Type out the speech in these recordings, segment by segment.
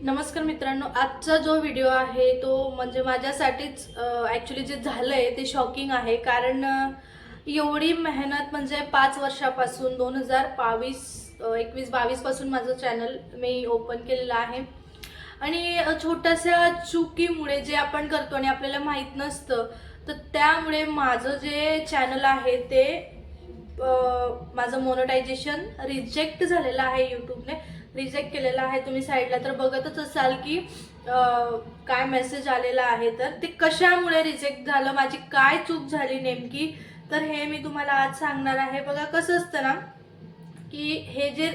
नमस्कार मित्रांनो आजचा जो व्हिडिओ आहे तो म्हणजे माझ्यासाठीच ॲक्च्युली जे झालं आहे ते शॉकिंग आहे. कारण एवढी मेहनत म्हणजे पाच वर्षापासून दोन हजार बावीस एकवीस बावीसपासून माझं चॅनल मी ओपन केलेलं आहे. आणि छोट्याशा चुकीमुळे जे आपण करतो आणि आपल्याला माहीत नसतं तर त्यामुळे माझं जे चॅनल आहे ते माझं मोनोटायझेशन रिजेक्ट झालेलं आहे यूट्यूबने रिजेक्ट केलेला आहे तुम्ही साईडला तर बघतच असाल की काय मेसेज आलेला आहे. तर ते कशामुळे रिजेक्ट झालं? माझी काय चूक झाली नेमकी? तर हे मी तुम्हाला आज सांगणार आहे. बघा कसं असतं ना की हे जे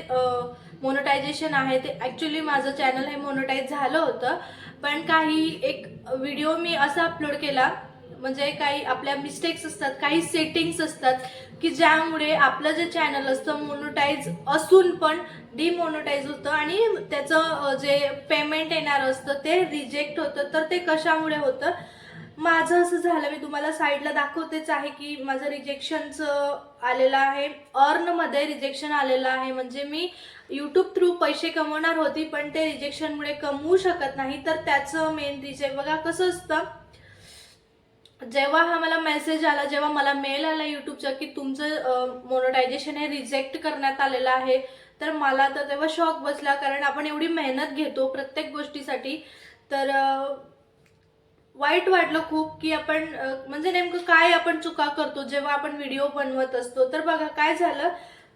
मोनोटायझेशन आहे ते ॲक्च्युली माझं चॅनल हे मोनोटाईज झालं होतं. पण काही एक व्हिडिओ मी असा अपलोड केला म्हणजे काही आपल्या मिस्टेक्स असतात काही सेटिंग्स असतात की ज्यामुळे आपलं जे चॅनल असतं मोनोटाईज असून पण डिमोनोटाईज होतं आणि त्याचं जे पेमेंट येणार असतं ते रिजेक्ट होतं. तर ते कशामुळे होतं? माझं असं झालं मी तुम्हाला साईडला दाखवतेच आहे की माझं रिजेक्शनचं आलेलं आहे. अर्नमध्ये रिजेक्शन आलेलं आहे. म्हणजे मी यूट्यूब थ्रू पैसे कमवणार होती पण ते रिजेक्शनमुळे कमवू शकत नाही. तर त्याचं मेन रिजेक्ट बघा कसं असतं? जेव्हा हा मला मेसेज आला जेव्हा मला मेल आला युट्यूबचा की तुमचं मोनोटायझेशन हे रिजेक्ट करण्यात आलेलं आहे तर मला तर तेव्हा शॉक बसला. कारण आपण एवढी मेहनत घेतो प्रत्येक गोष्टीसाठी. तर वाईट वाटलं खूप की आपण म्हणजे नेमकं काय आपण चुका करतो जेव्हा आपण व्हिडिओ बनवत असतो. तर बघा काय झालं?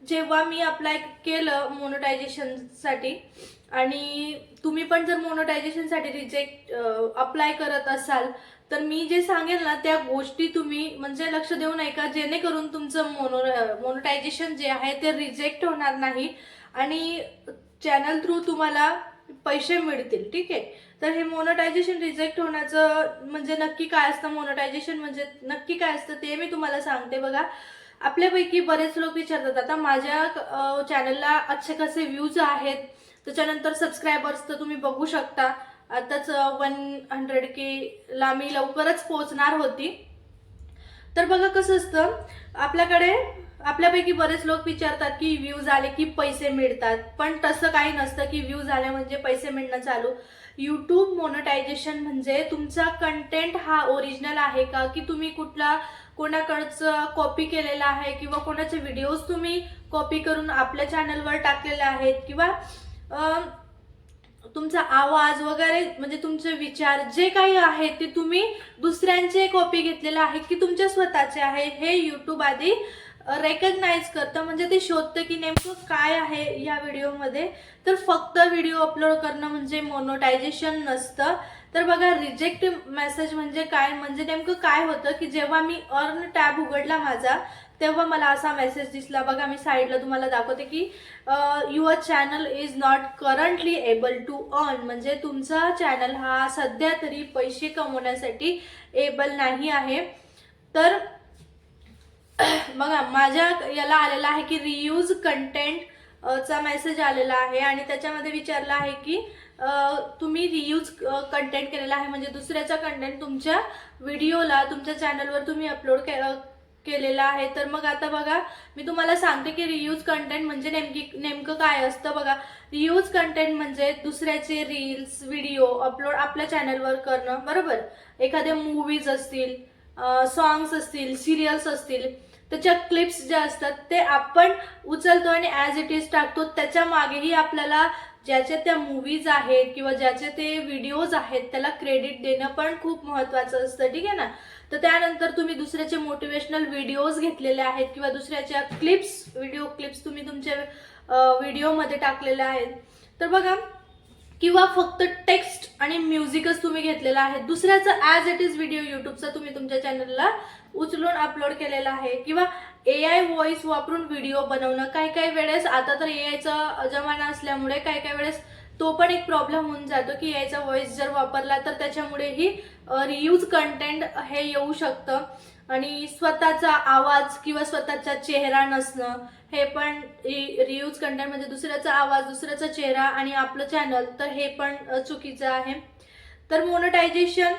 जेव्हा मी अप्लाय केलं मोनोटायझेशनसाठी आणि तुम्ही पण जर मोनोटायझेशनसाठी रिजेक्ट अप्लाय करत असाल तर मी जे सांगेल ना त्या गोष्टी तुम्ही म्हणजे लक्ष देऊन ऐका का जेणेकरून तुमचं मोनो मोनोटायझेशन जे आहे ते रिजेक्ट होणार नाही आणि चॅनल थ्रू तुम्हाला पैसे मिळतील ठीक आहे? तर हे मोनोटायझेशन रिजेक्ट होण्याचं म्हणजे नक्की काय असतं? मोनोटायझेशन म्हणजे नक्की काय असतं ते मी तुम्हाला सांगते बघा. आपल्यापैकी बरेच लोक विचारतात आता माझ्या चॅनलला अच्छे कसे व्ह्यूज आहेत त्याच्यानंतर सबस्क्रायबर्स तर तुम्ही बघू शकता. आताच वन हंड्रेड के ला मी लवकरच पोहोचणार होती. तर बघा कसं असतं आपल्याकडे आपल्यापैकी बरेच लोक विचारतात की व्ह्यूज आले की पैसे मिळतात. पण तसं काही नसतं की व्ह्यूज आले म्हणजे पैसे मिळणं चालू. यूट्यूब मोनोटायझेशन म्हणजे तुमचा कंटेंट हा ओरिजिनल आहे का? की तुम्ही कुठला कोणाकडचं कॉपी केलेला आहे? किंवा कोणाचे व्हिडिओज तुम्ही कॉपी करून आपल्या चॅनलवर टाकलेले आहेत? किंवा तुमचा आवाज वगैरे म्हणजे तुमचे विचार जे काही आहेत ते तुम्ही दुसऱ्यांचे कॉपी घेतलेले आहे की तुमच्या स्वतःचे आहे हे यूट्यूब आधी रेकग्नाइज करतं. म्हणजे ते शोधतं की नेमकं काय आहे या व्हिडिओमध्ये. तर फक्त व्हिडिओ अपलोड करणं म्हणजे मोनोटायझेशन नसतं. तर बघा रिजेक्ट मेसेज म्हणजे काय? म्हणजे नेमकं काय होतं की जेव्हा मी अर्न टॅब उघडला माझा तेव्हा मला असा मेसेज दिसला. बघा मी साईडला तुम्हाला दाखवते की your channel is not currently able to earn म्हणजे तुमचा चॅनल हा सध्या तरी पैसे कमवण्यासाठी एबल नाही आहे. तर बघा माझ्या याला आलेला आहे की रियूज कंटेंट चा मेसेज आलेला आहे. आणि त्याच्यामध्ये विचारला आहे की तुम्ही रियूज कंटेंट केलेला आहे. म्हणजे दुसऱ्याचा कंटेंट तुमच्या व्हिडिओला तुमच्या चॅनलवर तुम्ही अपलोड के केलेला आहे. तर मग आता बघा मी तुम्हाला सांगते की रियूज कंटेंट म्हणजे नेमकी नेमकं काय असतं बघा. रियूज कंटेंट म्हणजे दुसऱ्याचे रील्स व्हिडिओ अपलोड आपल्या चॅनलवर करणं बरोबर? एखाद्या मूवीज असतील सॉंग्स असतील सिरियल्स असतील त्याच्या क्लिप्स ज्या असतात ते आपण उचलतो आणि ॲज इट इज टाकतो. त्याच्या मागेही आपल्याला ज्याच्या त्या मूवीज आहेत किंवा ज्याचे ते व्हिडिओज आहेत त्याला क्रेडिट देणं पण खूप महत्त्वाचं असतं ठीक आहे ना? तर त्यानंतर तुम्ही दुसऱ्याचे मोटिवेशनल व्हिडिओज घेतलेले आहेत किंवा दुसऱ्याच्या क्लिप्स व्हिडिओ क्लिप्स तुम्ही तुमच्या व्हिडिओमध्ये टाकलेल्या आहेत. तर बघा किंवा फक्त टेक्स्ट आणि म्युझिकच तुम्ही घेतलेलं आहे. दुसऱ्याचं ॲज इट इज व्हिडिओ यूट्यूबचा तुम्ही तुमच्या चॅनलला उचलून अपलोड केलेला आहे. किंवा ए आय व्हॉइस वापरून व्हिडिओ बनवणं. काही काही वेळेस आता तर ए आयचा जमाना असल्यामुळे काही काही वेळेस तो पण एक प्रॉब्लेम होऊन जातो की याचा व्हॉइस जर वापरला तर त्याच्यामुळेही रियूज कंटेंट हे येऊ शकतं. आणि स्वतःचा आवाज किंवा स्वतःचा चेहरा नसणं हे पण रियूज कंटेंट म्हणजे दुसऱ्याचा आवाज दुसऱ्याचा चेहरा आणि आपलं चॅनल तर हे पण चुकीचं आहे. तर मोनोटायझेशन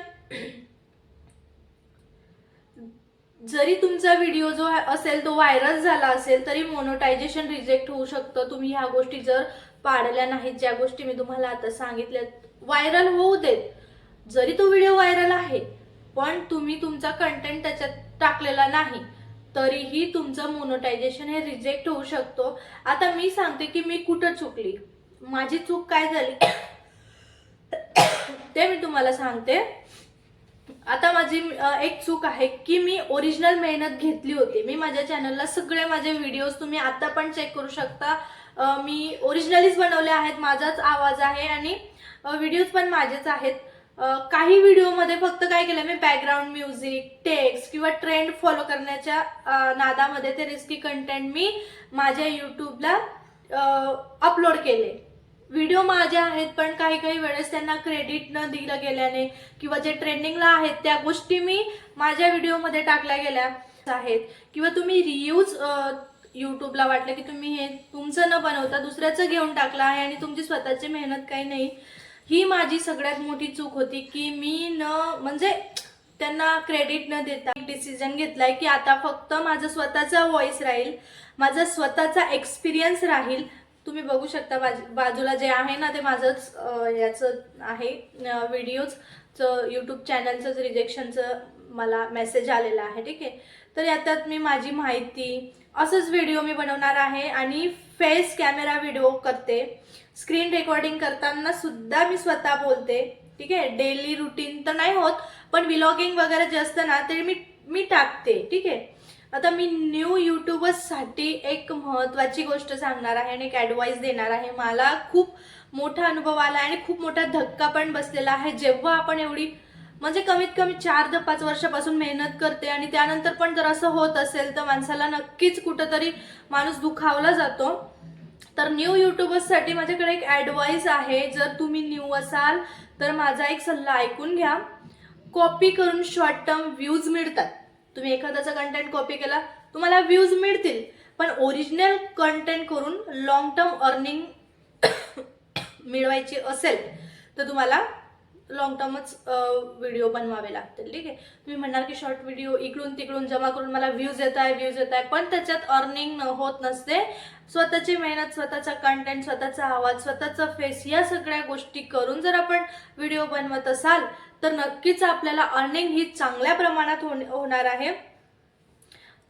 जरी तुमचा व्हिडिओ जो असेल तो व्हायरल झाला असेल तरी मोनोटायझेशन रिजेक्ट होऊ शकतं. तुम्ही ह्या गोष्टी जर पाडल्या नाहीत ज्या गोष्टी मी तुम्हाला आता सांगितल्या व्हायरल होऊ देत. जरी तो व्हिडिओ व्हायरल आहे पण तुम्ही तुमचा कंटेंट त्याच्यात टाकलेला नाही तरीही तुमचं मोनोटायझेशन हे रिजेक्ट होऊ शकतो. आता मी सांगते की मी कुठं चुकली. माझी चूक काय झाली? ते मी तुम्हाला सांगते. आता माझी एक चूक आहे की मी ओरिजिनल मेहनत घेतली होती. मी माझ्या चॅनलला सगळे माझे व्हिडिओज तुम्ही आता पण चेक करू शकता. मी ओरिजिनलीच बनवले आहेत. माझाच आवाज आहे आणि व्हिडिओज पण माझेच आहेत. काही व्हिडिओमध्ये फक्त काय केलं मी बॅकग्राऊंड म्युझिक टेक्स्ट किंवा ट्रेंड फॉलो करण्याच्या नादामध्ये ते रिस्की कंटेंट मी माझ्या यूट्यूबला अपलोड केले व्हिडिओ माझे आहेत पण काही काही वेळेस त्यांना क्रेडिट न दिलं गेल्याने किंवा जे ट्रेंडिंगला आहेत त्या गोष्टी मी माझ्या व्हिडिओमध्ये टाकल्या गेल्या आहेत. किंवा तुम्ही रियूज यूट्यूबला वाटलं की तुम्ही हे तुमचं न बनवता दुसऱ्याचं घेऊन टाकलं आहे आणि तुमची स्वतःची मेहनत काही नाही. ही माझी सगळ्यात मोठी चूक होती की मी न म्हणजे त्यांना क्रेडिट न देता डिसिजन घेतलाय की आता फक्त माझं स्वतःचा व्हॉइस राहील माझा स्वतःचा एक्सपिरियन्स राहील. तुम्ही बघू शकता बाज- बाजूला जे आहे ना ते माझंच याचं आहे व्हिडिओजचं यूट्यूब चॅनलचंच रिजेक्शनचं मला मेसेज आलेला आहे ठीक आहे? तर याच्यात मी माझी माहिती असंच व्हिडिओ मी बनवणार आहे आणि फेस कॅमेरा व्हिडिओ करते. स्क्रीन रेकॉर्डिंग करताना सुद्धा मी स्वतः बोलते. ठीक आहे? डेली रुटीन तर नाही होत पण विलॉगिंग वगैरे जे असतं ना ते मी मी टाकते. ठीक आहे? आता मी न्यू यूट्यूबर्ससाठी एक महत्त्वाची गोष्ट सांगणार आहे आणि एक ॲडवाईस देणार आहे. मला खूप मोठा अनुभव आला आणि खूप मोठा धक्का पण बसलेला आहे. जेव्हा आपण एवढी म्हणजे कमीत कमी चार ते पाच वर्षापासून मेहनत करते आणि त्यानंतर पण जर असं होत असेल तर माणसाला नक्कीच कुठंतरी माणूस दुखावला जातो. तर न्यू युट्यूबर्ससाठी माझ्याकडे एक ॲडवाईस आहे. जर तुम्ही न्यू असाल तर माझा एक सल्ला ऐकून घ्या. कॉपी करून शॉर्ट टर्म व्ह्यूज मिळतात. तुम्ही एखाद्याचा कंटेंट कॉपी केला तुम्हाला व्ह्यूज मिळतील. पण ओरिजिनल कंटेंट करून लॉंग टर्म अर्निंग मिळवायची असेल तर तुम्हाला लॉंग टर्मच व्हिडिओ बनवावे लागतील. ठीक आहे? तुम्ही म्हणणार की शॉर्ट व्हिडिओ इकडून तिकडून जमा करून मला व्ह्यूज येत आहे व्ह्यूज येत आहे पण त्याच्यात अर्निंग होत नसते. स्वतःची मेहनत स्वतःचा कंटेंट स्वतःचा आवाज स्वतःचा फेस या सगळ्या गोष्टी करून जर आपण व्हिडिओ बनवत असाल तर नक्कीच आपल्याला अर्निंग ही चांगल्या प्रमाणात होण- होणार आहे.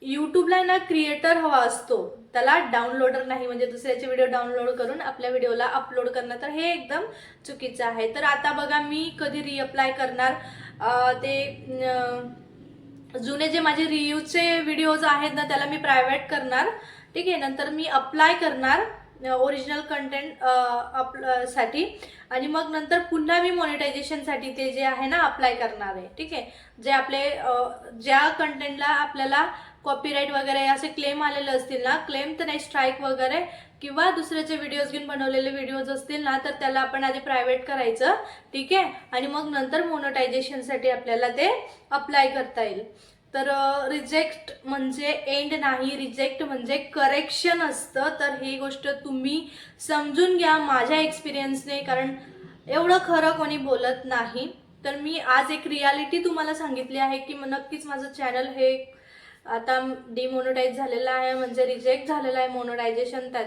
यूट्यूबला ना क्रिएटर हवा असतो. त्याला डाउनलोडर नाही. म्हणजे दुसऱ्याचे व्हिडिओ डाउनलोड करून आपल्या व्हिडिओला अपलोड करणं तर हे एकदम चुकीचं आहे. तर आता बघा मी कधी रिअप्लाय करणार. ते जुने जे माझे रिव्ह्यूचे व्हिडिओज आहेत ना त्याला मी प्रायव्हेट करणार. ठीक आहे नंतर मी अप्लाय करणार ओरिजिनल कंटेंट अपसाठी. आणि मग नंतर पुन्हा मी मॉनिटायझेशनसाठी ते जे आहे ना अप्लाय करणार आहे. ठीक आहे? जे आपले ज्या कंटेंटला आपल्याला कॉपीराईट वगैरे असे क्लेम आलेले असतील ना क्लेम तर नाही स्ट्राईक वगैरे किंवा दुसऱ्याचे व्हिडिओज घेऊन बनवलेले व्हिडिओज असतील ना तर त्याला आपण आधी प्रायव्हेट करायचं ठीक आहे? आणि मग नंतर मोनोटायझेशनसाठी आपल्याला ते अप्लाय करता येईल. तर रिजेक्ट म्हणजे एंड नाही रिजेक्ट म्हणजे करेक्शन असतं. तर ही गोष्ट तुम्ही समजून घ्या माझ्या एक्सपिरियन्सने कारण एवढं खरं कोणी बोलत नाही. तर मी आज एक रियालिटी तुम्हाला सांगितली आहे की नक्कीच माझं चॅनल हे आता डिमोनोटाईज झालेला आहे म्हणजे रिजेक्ट झालेला आहे मोनोटायझेशन त्याचं.